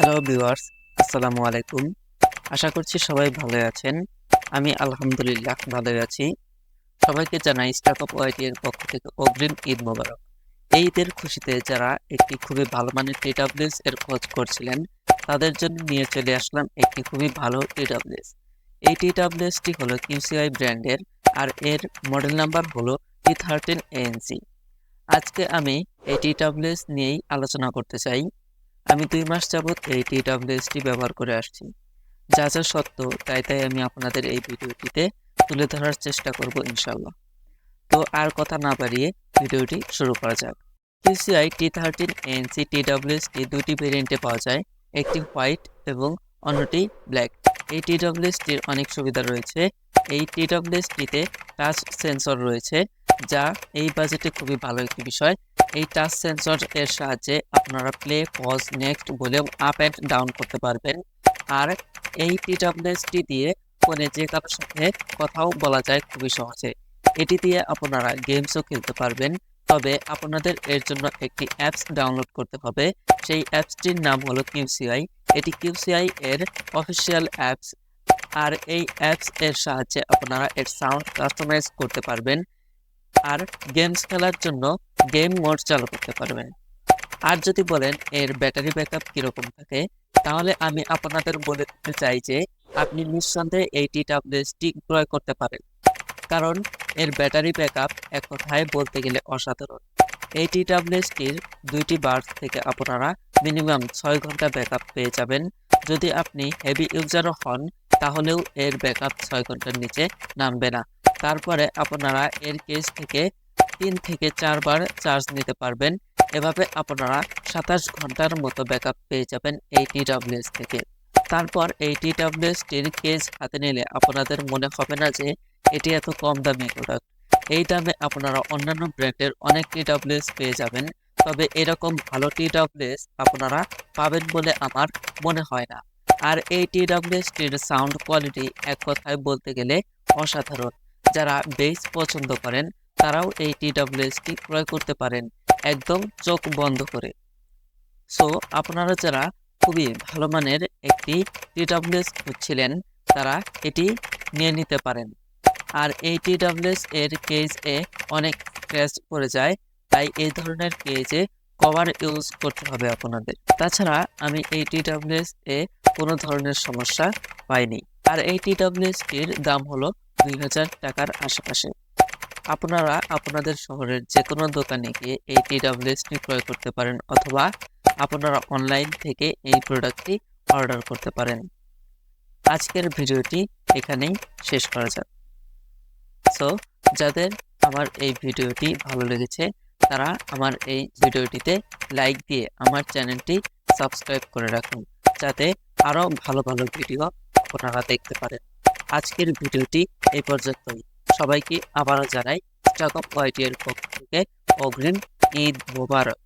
Hello viewers আসসালামু আলাইকুম আশা করছি সবাই ভালো আছেন। আমি আলহামদুলিল্লাহ ভালো আছি। সবাইকে জানাই স্টাক অফ ওয়াইটি এর পক্ষ থেকে অগ্রিম ঈদ মোবারক। এই ঈদের খুশিতে যারা একটি খুবই ভালো মানের টিডাব্লিউএস এর খোঁজ করছিলেন, তাদের জন্য নিয়ে চলে আসলাম একটি খুবই ভালো টিডাব্লিউএস এই টিডাব্লিউএসটি হলো কিউসিআই ব্র্যান্ডের আর এর মডেল নাম্বার হলো টি থার্টিন এএনসি আজকে আমি এই টিডাব্লিউএস নিয়েই আলোচনা করতে চাই। আমি দুই মাস যাবৎ এই টিডাব্লিউএসটি ব্যবহার করে আসছি। যা যা সত্য, তাই তাই আমি আপনাদের এই ভিডিওটিতে তুলে ধরার চেষ্টা করব ইনশাল্লাহ তো আর কথা না বাড়িয়ে ভিডিওটি শুরু করা যাক। QCI T thirteen NC TWST দুটি ভেরিয়েন্টে পাওয়া যায়, একটি হোয়াইট এবং অন্যটি ব্ল্যাক। এই টিডাব্লিউএসটির অনেক সুবিধা রয়েছে। এই টিডাব্লিউএসটিতে টাচ সেন্সর রয়েছে, যা এই বাজেটে খুবই ভালো একটি বিষয়। এই টাচ সেন্সর এর সাহায্যে আপনারা play pause next volume up and down করতে পারবেন। আর এই টিডাব্লিউএসটি দিয়ে ফোনে যে কারোর সাথে কথাও বলা যায় খুবই সহজে। এটি দিয়ে আপনারা গেমসও খেলতে পারবেন। তবে আপনাদের এর জন্য একটি অ্যাপস ডাউনলোড করতে হবে। সেই অ্যাপসটির নাম হলো কিউসিআই এটি কিউসিআই এর অফিসিয়াল অ্যাপস আর এই অ্যাপস এর সাহায্যে আপনারা এর সাউন্ড কাস্টমাইজ করতে পারবেন। আর গেমস খেলার জন্য গেম মোড চালু করতে পারবেন আর যদি বলেন এর ব্যাটারি ব্যাকআপ কীরকম থাকে, তাহলে আমি আপনাদের বলে দিতে চাই যে আপনি নিঃসন্দেহে এই টি ট্যাবলেটটি ক্রয় করতে পারেন। কারণ এর ব্যাটারি ব্যাকআপ এক কথায় বলতে গেলে অসাধারণ। এই টি ট্যাবলেটটির দুইটি বার্স থেকে আপনারা মিনিমাম ছয় ঘণ্টা ব্যাকআপ পেয়ে যাবেন। যদি আপনি হেভি ইউজারও হন, তাহলেও এর ব্যাকআপ ছয় ঘণ্টার নিচে নামবে না। তারপরে আপনারা এর কেস থেকে তিন থেকে চারবার চার্জ নিতে পারবেন। এভাবে আপনারা সাতাশ ঘণ্টার মতো ব্যাকআপ পেয়ে যাবেন এই টিডাব্লিউএস থেকে। তারপর এই টিডাব্লিউএসটির কেস হাতে নিলে আপনাদের মনে হবে না যে এটি এত কম দামি প্রোডাক্ট এই দামে আপনারা অন্যান্য ব্র্যান্ডের অনেক টিডাব্লিউএস পেয়ে যাবেন। তবে এরকম ভালো টিডাব্লিউএস আপনারা পাবেন বলে আমার মনে হয় না। আর এই টিডাব্লিউএসটির সাউন্ড কোয়ালিটি এক কথায় বলতে গেলে অসাধারণ। যারা বেস পছন্দ করেন তারাও এই টিডাব্লিউএসটি ক্রয় করতে পারেন একদম চোখ বন্ধ করে। সো আপনারা যারা খুবই ভালো মানের একটি টিডাব্লিউএস খুঁজছিলেন, তারা এটি নিয়ে নিতে পারেন। আর এই টিডাব্লিউএস এর কেজ এ অনেক স্ক্র্যাচ পড়ে যায়, তাই এই ধরনের কেজে কভার ইউজ করতে হবে আপনাদের। তাছাড়া আমি এই টিডাব্লিউএস এ কোনো ধরনের সমস্যা পাইনি। আর এই টিডাব্লিউএসটির দাম হলো দুই হাজার টাকার আশেপাশে। আপনারা আপনাদের শহরের যে কোনো দোকানে গিয়ে এই টিডাব্লিউএসটি ক্রয় করতে পারেন অথবা আপনারা অনলাইন থেকে এই প্রোডাক্টটি অর্ডার করতে পারেন। আজকের ভিডিওটি এখানেই শেষ করা যাক। সো যাদের আমার এই ভিডিওটি ভালো লেগেছে, তারা আমার এই ভিডিওটিতে লাইক দিয়ে আমার চ্যানেলটি সাবস্ক্রাইব করে রাখুন, যাতে আরও ভালো ভালো ভিডিও আপনারা দেখতে পারেন। আজকের ভিডিওটি এই পর্যন্তই। সবাইকে আবারও জানাই স্টক অফ ওয়াইটি পক্ষ থেকে অগ্রিম ঈদ মোবারক।